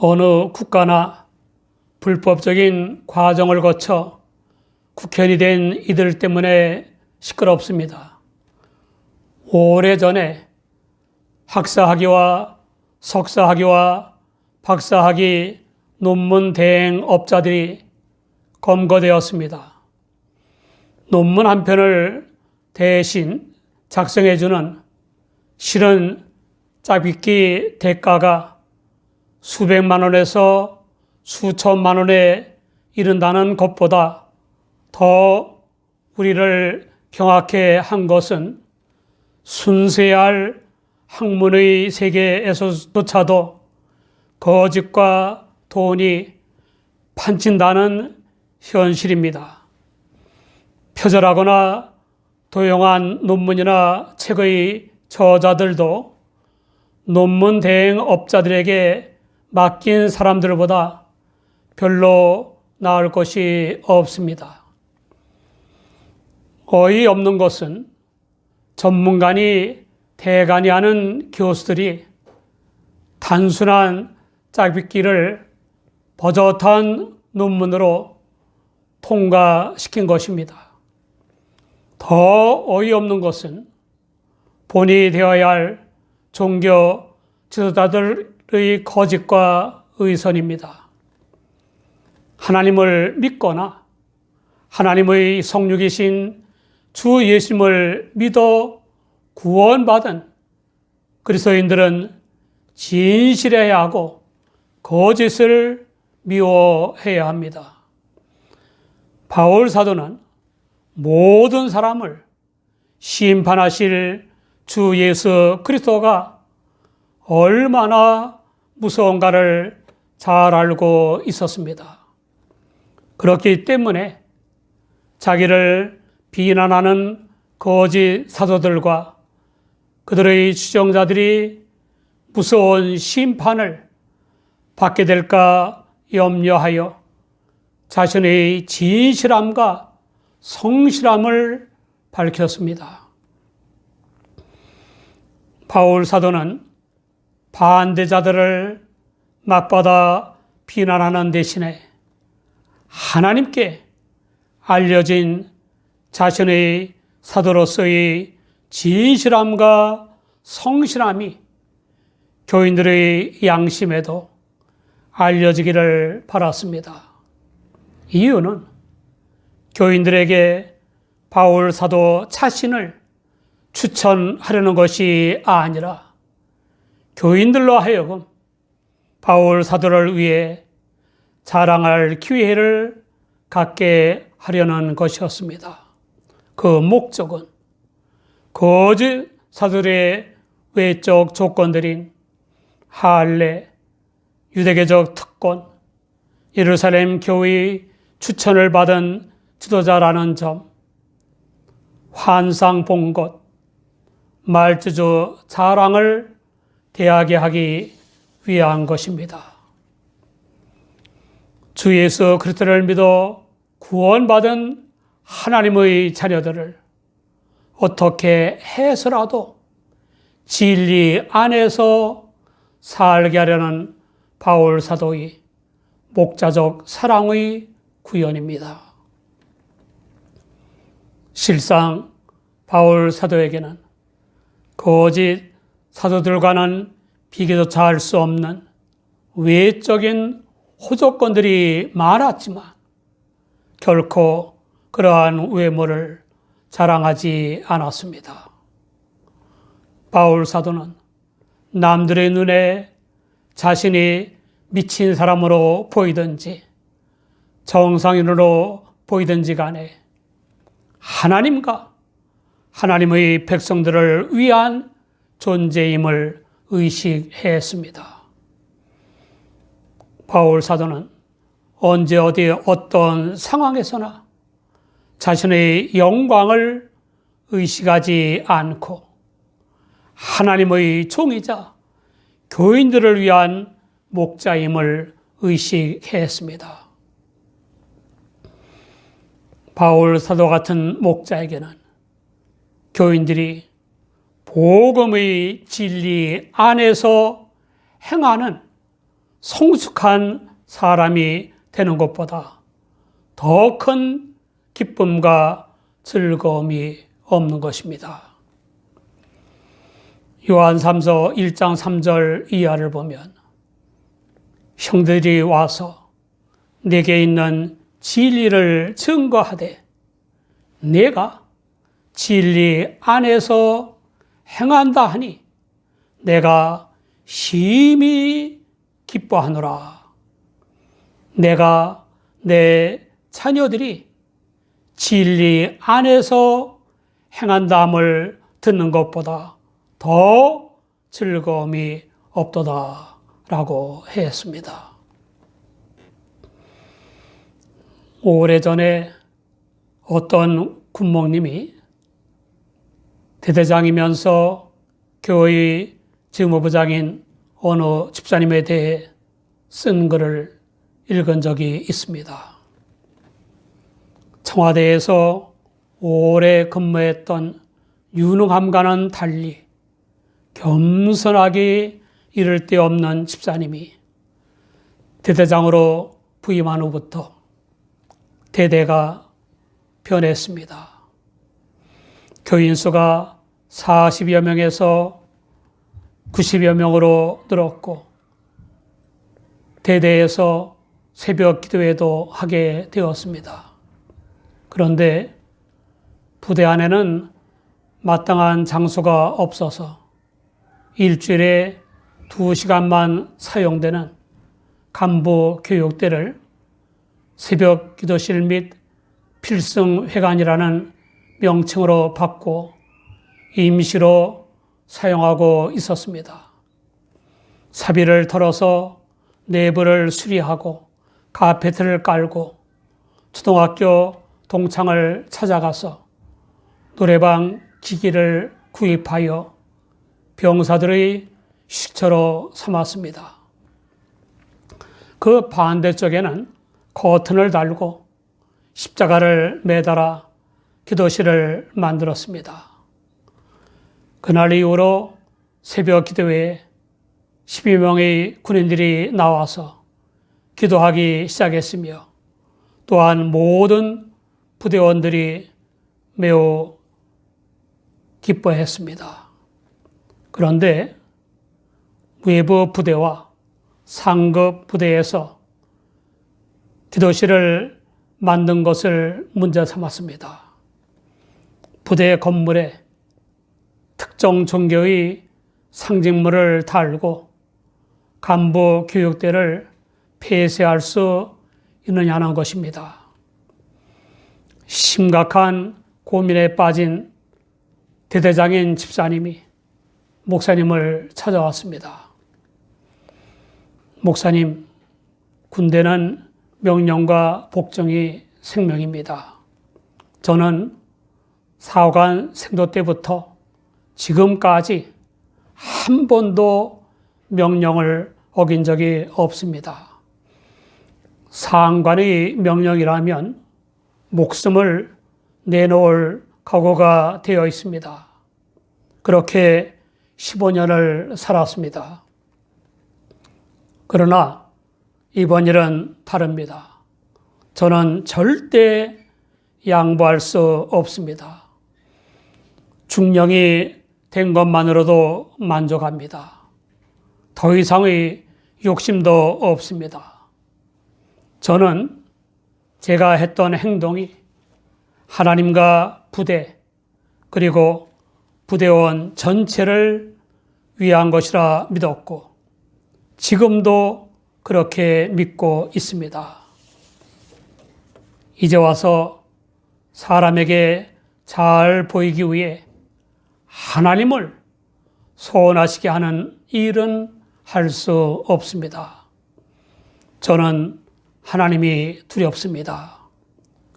어느 국가나 불법적인 과정을 거쳐 국회의원이 된 이들 때문에 시끄럽습니다. 오래전에 학사학위와 석사학위와 박사학위 논문 대행업자들이 검거되었습니다. 논문 한 편을 대신 작성해주는 실은 짜깁기 대가가 수백만 원에서 수천만 원에 이른다는 것보다 더 우리를 경악해 한 것은 순수할 학문의 세계에서조차도 거짓과 돈이 판친다는 현실입니다. 표절하거나 도용한 논문이나 책의 저자들도 논문 대행업자들에게 맡긴 사람들보다 별로 나을 것이 없습니다. 어이없는 것은 전문가니 대간이 하는 교수들이 단순한 짜깁기를 버젓한 논문으로 통과시킨 것입니다. 더 어이없는 것은 본이 되어야 할 종교 지도자들 의 거짓과 의선입니다. 하나님을 믿거나 하나님의 성육이신 주 예수님을 믿어 구원받은 그리스도인들은 진실해야 하고 거짓을 미워해야 합니다. 바울 사도는 모든 사람을 심판하실 주 예수 그리스도가 얼마나 무서운가를 잘 알고 있었습니다. 그렇기 때문에 자기를 비난하는 거짓 사도들과 그들의 추정자들이 무서운 심판을 받게 될까 염려하여 자신의 진실함과 성실함을 밝혔습니다. 바울 사도는 반대자들을 맞받아 비난하는 대신에 하나님께 알려진 자신의 사도로서의 진실함과 성실함이 교인들의 양심에도 알려지기를 바랐습니다. 이유는 교인들에게 바울 사도 자신을 추천하려는 것이 아니라 교인들로 하여금 바울 사도를 위해 자랑할 기회를 갖게 하려는 것이었습니다. 그 목적은 거짓 사들의 외적 조건들인 할례, 유대계적 특권, 예루살렘 교회 추천을 받은 지도자라는 점, 환상 본 것, 말주주 자랑을 대하게 하기 위한 것입니다. 주 예수 그리스도를 믿어 구원받은 하나님의 자녀들을 어떻게 해서라도 진리 안에서 살게 하려는 바울 사도의 목자적 사랑의 구현입니다. 실상 바울 사도에게는 거짓 사도들과는 비교조차 할 수 없는 외적인 호조건들이 많았지만 결코 그러한 외모를 자랑하지 않았습니다. 바울 사도는 남들의 눈에 자신이 미친 사람으로 보이든지 정상인으로 보이든지 간에 하나님과 하나님의 백성들을 위한 존재임을 의식했습니다. 바울 사도는 언제 어디 어떤 상황에서나 자신의 영광을 의식하지 않고 하나님의 종이자 교인들을 위한 목자임을 의식했습니다. 바울 사도 같은 목자에게는 교인들이 복음의 진리 안에서 행하는 성숙한 사람이 되는 것보다 더 큰 기쁨과 즐거움이 없는 것입니다. 요한 3서 1장 3절 이하를 보면 형들이 와서 내게 있는 진리를 증거하되 내가 진리 안에서 행한다 하니 내가 심히 기뻐하노라. 내가 내 자녀들이 진리 안에서 행한다함을 듣는 것보다 더 즐거움이 없도다. 라고 했습니다. 오래전에 어떤 군목님이 대대장이면서 교회 지무부장인 어느 집사님에 대해 쓴 글을 읽은 적이 있습니다. 청와대에서 오래 근무했던 유능함과는 달리 겸손하게 이를 데 없는 집사님이 대대장으로 부임한 후부터 대대가 변했습니다. 교인 수가 40여 명에서 90여 명으로 늘었고 대대에서 새벽 기도회도 하게 되었습니다. 그런데 부대 안에는 마땅한 장소가 없어서 일주일에 두 시간만 사용되는 간부 교육대를 새벽 기도실 및 필승 회관이라는 명칭으로 받고 임시로 사용하고 있었습니다. 사비를 털어서 내부를 수리하고 카페트를 깔고 초등학교 동창을 찾아가서 노래방 기기를 구입하여 병사들의 식처로 삼았습니다. 그 반대쪽에는 커튼을 달고 십자가를 매달아 기도실을 만들었습니다. 그날 이후로 새벽 기도회에 12명의 군인들이 나와서 기도하기 시작했으며 또한 모든 부대원들이 매우 기뻐했습니다. 그런데 외부 부대와 상급 부대에서 기도실을 만든 것을 문제 삼았습니다. 부대 건물에 특정 종교의 상징물을 달고 간부 교육대를 폐쇄할 수 있느냐는 것입니다. 심각한 고민에 빠진 대대장인 집사님이 목사님을 찾아왔습니다. 목사님, 군대는 명령과 복종이 생명입니다. 저는 사관 생도 때부터 지금까지 한 번도 명령을 어긴 적이 없습니다. 상관의 명령이라면 목숨을 내놓을 각오가 되어 있습니다. 그렇게 15년을 살았습니다. 그러나 이번 일은 다릅니다. 저는 절대 양보할 수 없습니다. 중령이 된 것만으로도 만족합니다. 더 이상의 욕심도 없습니다. 저는 제가 했던 행동이 하나님과 부대, 그리고 부대원 전체를 위한 것이라 믿었고, 지금도 그렇게 믿고 있습니다. 이제 와서 사람에게 잘 보이기 위해 하나님을 소원하시게 하는 일은 할 수 없습니다. 저는 하나님이 두렵습니다.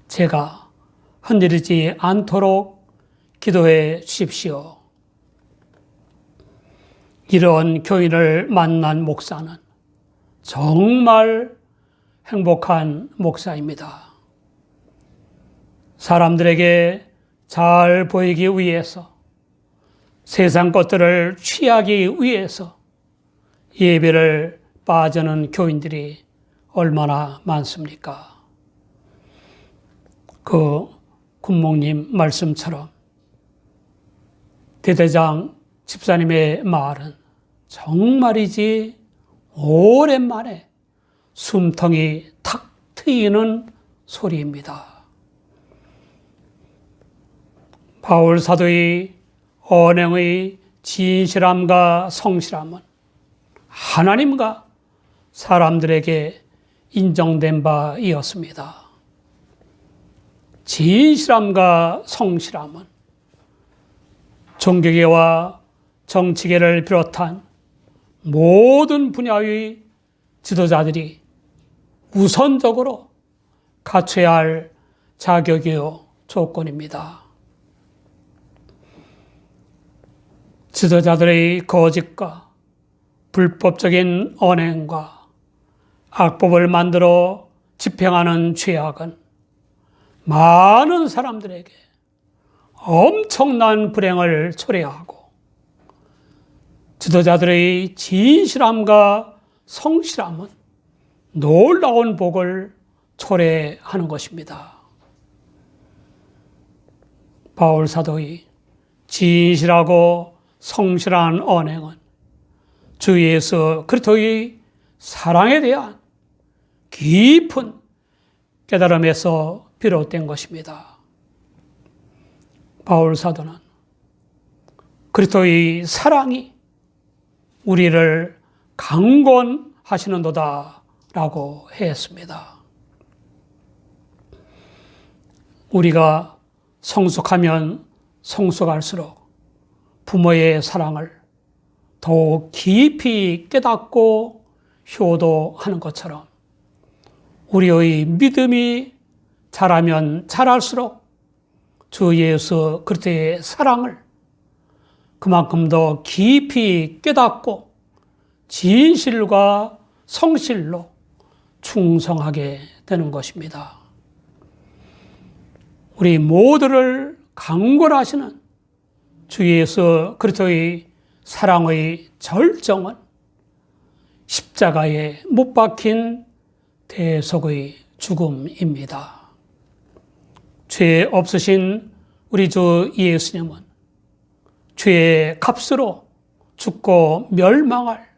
제가 흔들리지 않도록 기도해 주십시오. 이런 교인을 만난 목사는 정말 행복한 목사입니다. 사람들에게 잘 보이기 위해서 세상 것들을 취하기 위해서 예배를 빠지는 교인들이 얼마나 많습니까? 그 군목님 말씀처럼 대대장 집사님의 말은 정말이지 오랜만에 숨통이 탁 트이는 소리입니다. 바울 사도의 언행의 진실함과 성실함은 하나님과 사람들에게 인정된 바 이었습니다. 진실함과 성실함은 종교계와 정치계를 비롯한 모든 분야의 지도자들이 우선적으로 갖춰야 할 자격이요 조건입니다. 지도자들의 거짓과 불법적인 언행과 악법을 만들어 집행하는 죄악은 많은 사람들에게 엄청난 불행을 초래하고 지도자들의 진실함과 성실함은 놀라운 복을 초래하는 것입니다. 바울 사도의 진실하고 성실한 언행은 주 예수 그리스도의 사랑에 대한 깊은 깨달음에서 비롯된 것입니다. 바울 사도는 그리스도의 사랑이 우리를 강권하시는도다라고 했습니다. 우리가 성숙하면 성숙할수록 부모의 사랑을 더욱 깊이 깨닫고 효도하는 것처럼 우리의 믿음이 자라면 자랄수록 주 예수 그리스도의 사랑을 그만큼 더 깊이 깨닫고 진실과 성실로 충성하게 되는 것입니다. 우리 모두를 강권하시는 주 예수 그리스도의 사랑의 절정은 십자가에 못 박힌 대속의 죽음입니다. 죄 없으신 우리 주 예수님은 죄의 값으로 죽고 멸망할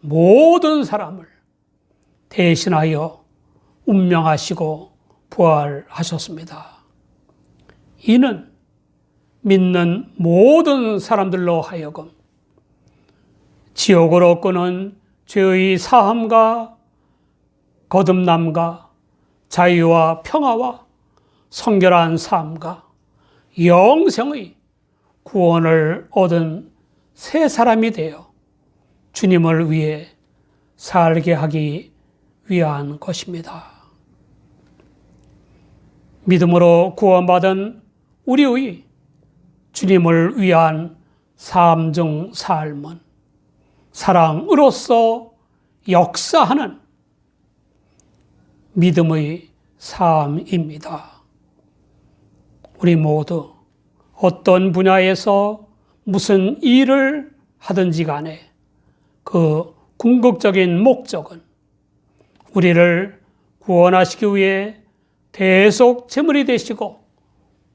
모든 사람을 대신하여 운명하시고 부활하셨습니다. 이는 믿는 모든 사람들로 하여금 지옥으로 끄는 죄의 사함과 거듭남과 자유와 평화와 성결한 삶과 영생의 구원을 얻은 새 사람이 되어 주님을 위해 살게 하기 위한 것입니다. 믿음으로 구원받은 우리의 주님을 위한 삶중 삶은 사랑으로서 역사하는 믿음의 삶입니다. 우리 모두 어떤 분야에서 무슨 일을 하든지 간에 그 궁극적인 목적은 우리를 구원하시기 위해 대속 제물이 되시고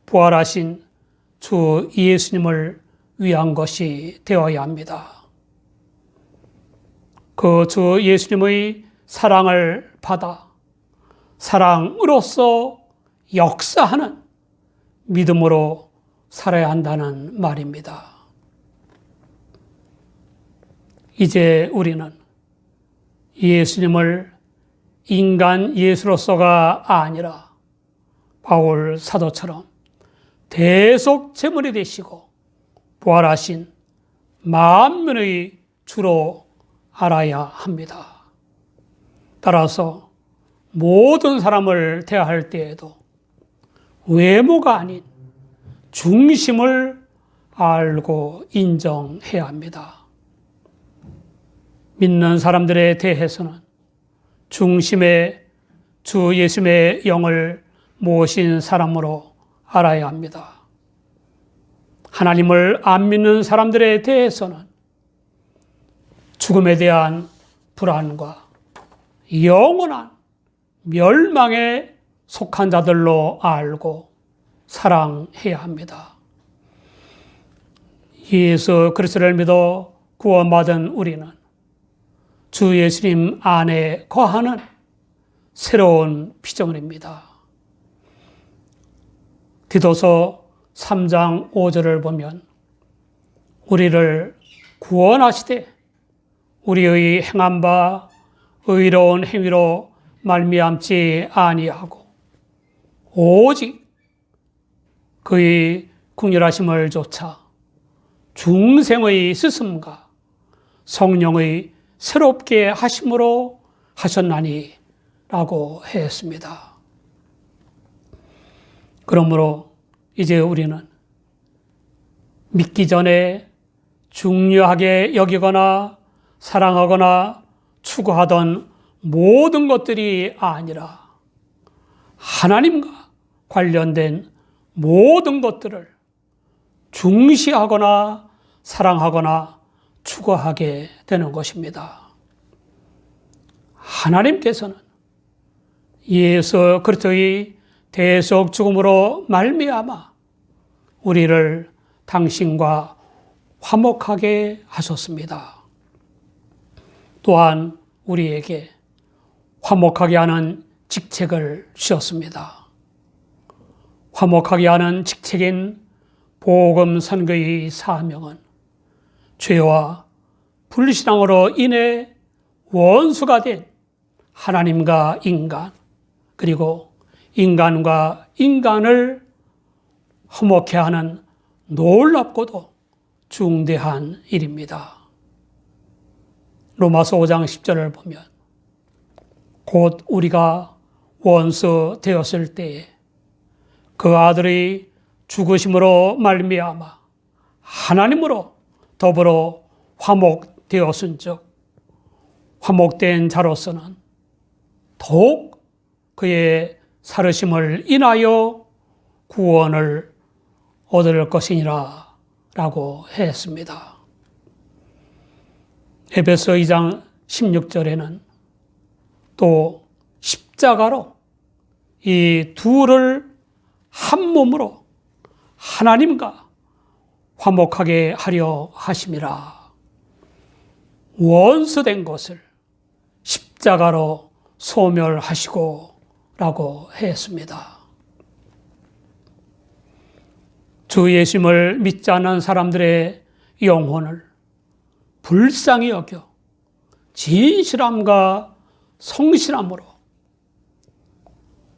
부활하신 주 예수님을 위한 것이 되어야 합니다. 그 주 예수님의 사랑을 받아 사랑으로서 역사하는 믿음으로 살아야 한다는 말입니다. 이제 우리는 예수님을 인간 예수로서가 아니라 바울 사도처럼 대속 제물이 되시고 부활하신 만면의 주로 알아야 합니다. 따라서 모든 사람을 대할 때에도 외모가 아닌 중심을 알고 인정해야 합니다. 믿는 사람들에 대해서는 중심에 주 예수님의 영을 모신 사람으로 알아야 합니다. 하나님을 안 믿는 사람들에 대해서는 죽음에 대한 불안과 영원한 멸망에 속한 자들로 알고 사랑해야 합니다. 예수 그리스도를 믿어 구원받은 우리는 주 예수님 안에 거하는 새로운 피조물입니다. 디도서 3장 5절을 보면 우리를 구원하시되 우리의 행한 바 의로운 행위로 말미암지 아니하고 오직 그의 궁렬하심을 조차 중생의 스승과 성령의 새롭게 하심으로 하셨나니 라고 했습니다. 그러므로 이제 우리는 믿기 전에 중요하게 여기거나 사랑하거나 추구하던 모든 것들이 아니라 하나님과 관련된 모든 것들을 중시하거나 사랑하거나 추구하게 되는 것입니다. 하나님께서는 예수 그리스도의 대속 죽음으로 말미암아 우리를 당신과 화목하게 하셨습니다. 또한 우리에게 화목하게 하는 직책을 주셨습니다. 화목하게 하는 직책인 복음 선교의 사명은 죄와 불신앙으로 인해 원수가 된 하나님과 인간, 그리고 인간과 인간을 화목해 하는 놀랍고도 중대한 일입니다. 로마서 5장 10절을 보면 곧 우리가 원수 되었을 때에 그 아들의 죽으심으로 말미암아 하나님으로 더불어 화목되었은즉 화목된 자로서는 더욱 그의 살으심을 인하여 구원을 얻을 것이니라 라고 했습니다. 에베소 2장 16절에는 또 십자가로 이 둘을 한 몸으로 하나님과 화목하게 하려 하심이라. 원수된 것을 십자가로 소멸하시고 라고 했습니다. 주 예수님을 믿지 않는 사람들의 영혼을 불쌍히 여겨 진실함과 성실함으로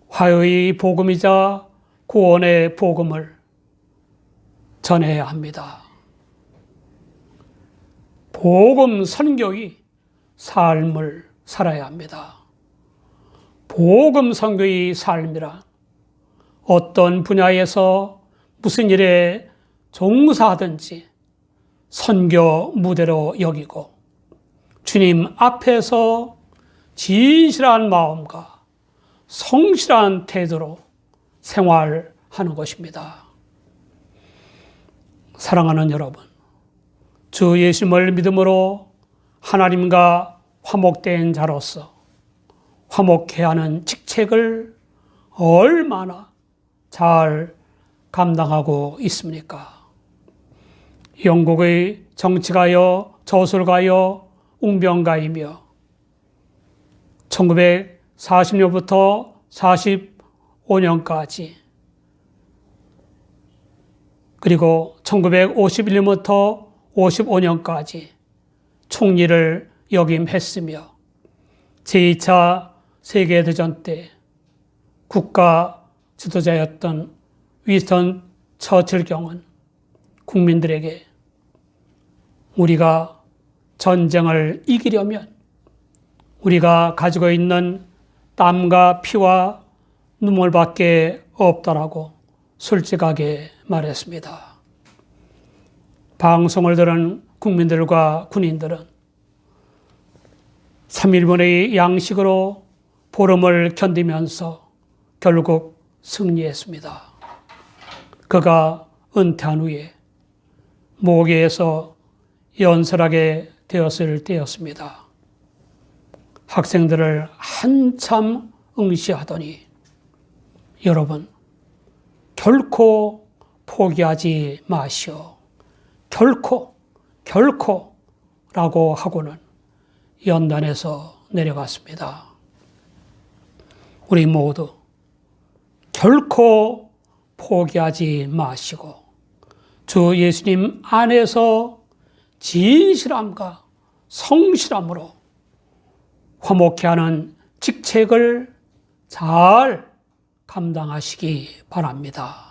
화요의 복음이자 구원의 복음을 전해야 합니다. 복음 선교의 삶을 살아야 합니다. 복음 선교의 삶이란 어떤 분야에서 무슨 일에 종사하든지 선교 무대로 여기고 주님 앞에서 진실한 마음과 성실한 태도로 생활하는 것입니다. 사랑하는 여러분, 주 예수님을 믿음으로 하나님과 화목된 자로서 화목해 하는 직책을 얼마나 잘 감당하고 있습니까? 영국의 정치가요, 저술가요, 웅병가이며 1940년부터 45년까지 그리고 1951년부터 55년까지 총리를 역임했으며 제2차 세계대전 때 국가 지도자였던 위스턴 처칠 경은 국민들에게 우리가 전쟁을 이기려면 우리가 가지고 있는 땀과 피와 눈물밖에 없다라고 솔직하게 말했습니다. 방송을 들은 국민들과 군인들은 3일분의 양식으로 보름을 견디면서 결국 승리했습니다. 그가 은퇴한 후에 모계에서 연설하게 되었을 때였습니다. 학생들을 한참 응시하더니 여러분 결코 포기하지 마시오. 결코 결코 라고 하고는 연단에서 내려갔습니다. 우리 모두 결코 포기하지 마시고 주 예수님 안에서 진실함과 성실함으로 화목케 하는 직책을 잘 감당하시기 바랍니다.